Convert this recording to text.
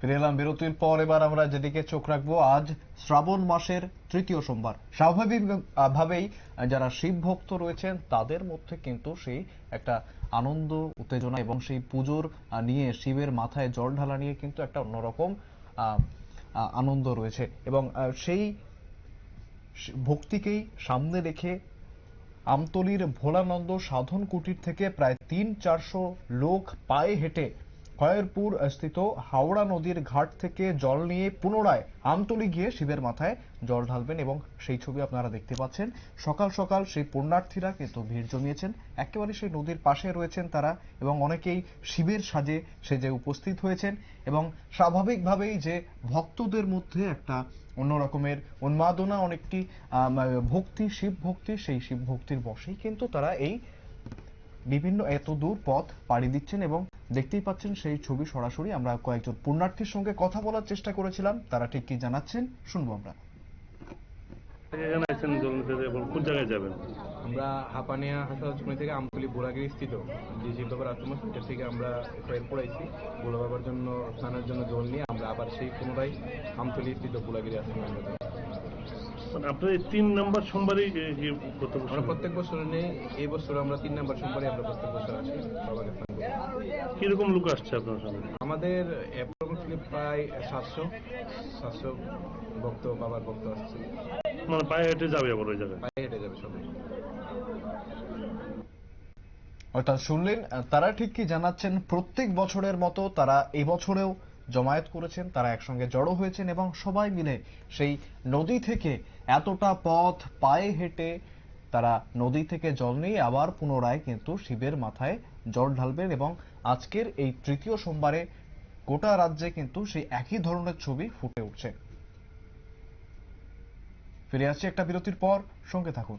ফিরে এলাম বিরতির পর এবার আমরা যেদিকে চোখ রাখব আজ শ্রাবণ মাসের তৃতীয় সোমবার। স্বাভাবিক আহ, ভাবেই যারা শিব ভক্ত রয়েছেন তাদের মধ্যে কিন্তু সেই একটা আনন্দ উত্তেজনা এবং সেই পুজোর নিয়ে শিবের মাথায় জল ঢালা নিয়ে কিন্তু একটা অন্যরকম আনন্দ রয়েছে। এবং সেই ভক্তিকেই সামনে রেখে আমতলির ভোলানন্দ সাধন কুটির থেকে প্রায় তিন চারশো লোক পায়ে হেঁটে খয়েরপুর স্থিত হাওড়া নদীর ঘাট থেকে জল নিয়ে পুনরায় আমতলি গিয়ে শিবের মাথায় জল ঢালবেন এবং সেই ছবি আপনারা দেখতে পাচ্ছেন। সকাল সকাল সেই পুণ্যার্থীরা কিন্তু ভিড় জমিয়েছেন। একেবারে সেই নদীর পাশে রয়েছেন তারা এবং অনেকেই শিবের সাজে সেজে উপস্থিত হয়েছেন এবং স্বাভাবিকভাবেই যে ভক্তদের মধ্যে একটা অন্য রকমের উন্মাদনা, অনেকটি ভক্তি, শিব ভক্তি, সেই শিব ভক্তির বশেই কিন্তু তারা এই বিভিন্ন এত দূর পথ পাড়ি দিচ্ছেন এবং দেখতেই পাচ্ছেন সেই ছবি সরাসরি আমরা কয়েকজন পুণ্যার্থীর সঙ্গে কথা বলার চেষ্টা করেছিলাম। তারা ঠিক কি জানাচ্ছেন শুনব আমরা। আমরা হাপানিয়া হাসপাতাল থেকে আমতলি বোরাগিরি স্থিত যে বাবার আশ্রম সেটা থেকে আমরা ফের পড়াইছি। ভোলা বাবার জন্য, স্নানের জন্য জল নিয়ে আমরা আবার সেই পুনরায় আমতলি স্থিত বোলাগিরি আশ্রমে আমরা আপনার তিন নম্বর সোমবারই কি- কি বছর? আমরা প্রত্যেক বছর নেই এই বছর আমরা তিন নাম্বার সোমবারে আমরা প্রত্যেক বছর আসি বাবাকে কীরকম লোক আসছে আপনার সামনে? আমাদের অ্যাপ্রক্সিমেটলি প্রায় সাতশো সাতশো ভক্ত বাবার ভক্ত আসছে। মানে পায়ে হেঁটে যাবে আবার ওই জায়গায়? পায়ে হেঁটে যাবে সবাই। অর্থাৎ শুনলেন তারা ঠিক কি জানাচ্ছেন প্রত্যেক বছরের মতো তারা এবছরেও বছরেও জমায়েত করেছেন, তারা একসঙ্গে জড়ো হয়েছেন এবং সবাই মিলে সেই নদী থেকে এতটা পথ পায়ে হেঁটে তারা নদী থেকে জল নিয়ে আবার পুনরায় কিন্তু শিবের মাথায় জল ঢালবেন এবং আজকের এই তৃতীয় সোমবারে গোটা রাজ্যে কিন্তু সেই একই ধরনের ছবি ফুটে উঠছে। ফিরে আসছে একটা বিরতির পর, সঙ্গে থাকুন।